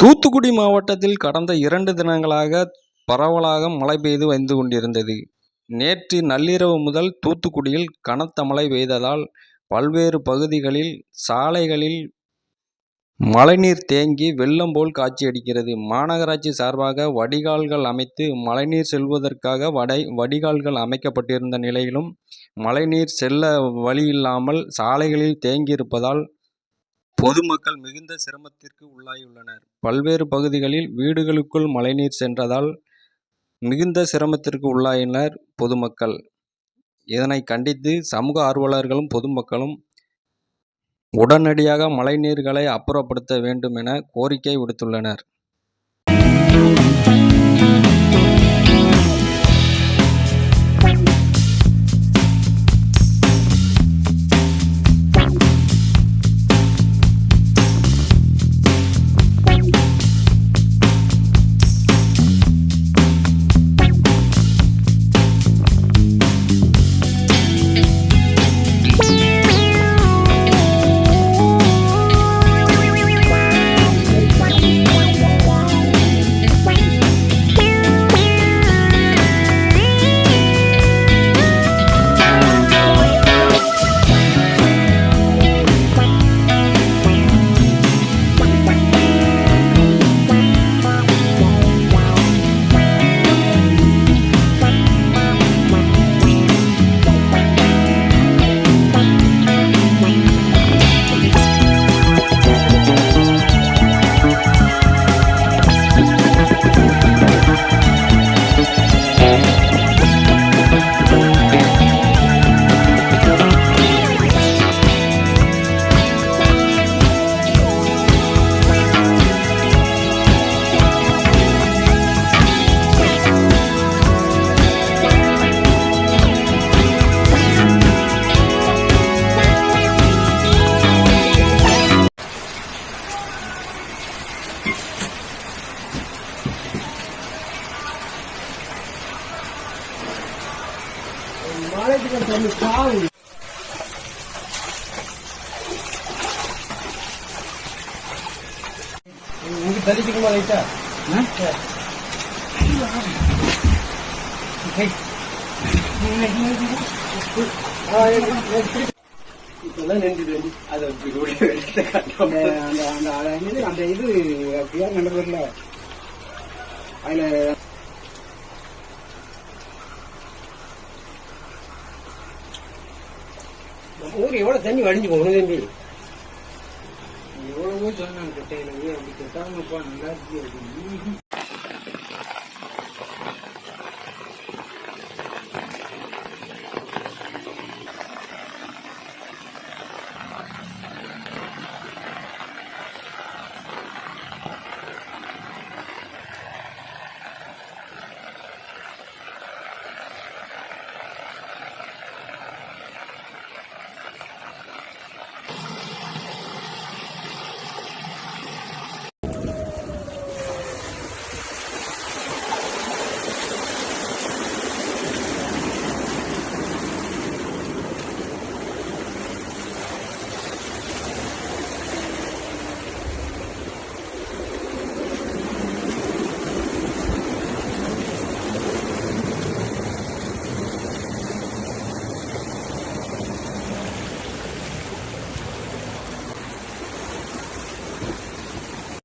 தூத்துக்குடி மாவட்டத்தில் கடந்த இரண்டு தினங்களாக பரவலாக மழை பெய்து வந்து கொண்டிருந்தது. நேற்று நள்ளிரவு முதல் தூத்துக்குடியில் கனத்த மழை பெய்ததால் பல்வேறு பகுதிகளில் சாலைகளில் மழைநீர் தேங்கி வெள்ளம் போல் காட்சியடிக்கிறது மாநகராட்சி சார்பாக வடிகால்கள் அமைத்து மழைநீர் செல்வதற்காக வடை வடிகால்கள் அமைக்கப்பட்டிருந்த நிலையிலும் மழைநீர் செல்ல வழியில்லாமல் சாலைகளில் தேங்கியிருப்பதால் பொதுமக்கள் மிகுந்த சிரமத்திற்கு உள்ளாகியுள்ளனர். பல்வேறு பகுதிகளில் வீடுகளுக்குள் மழைநீர் சென்றதால் மிகுந்த சிரமத்திற்கு உள்ளாயினர் பொதுமக்கள். இதனை கண்டித்து சமூக ஆர்வலர்களும் பொதுமக்களும் உடனடியாக மழைநீர்களை அப்புறப்படுத்த வேண்டும் என கோரிக்கை விடுத்துள்ளனர். தரிக்குமா ரைட்டா இப்பதான் நின்றுது அந்த அந்த இது அப்படியா நடந்ததில்ல அதுல ஊர் எவ்வளவு தண்ணி வடிஞ்சு போகணும் தம்பி எவ்வளவோ சொன்னாங்க கிட்ட அப்படி கட்டாமப்பா நல்லா இருக்கு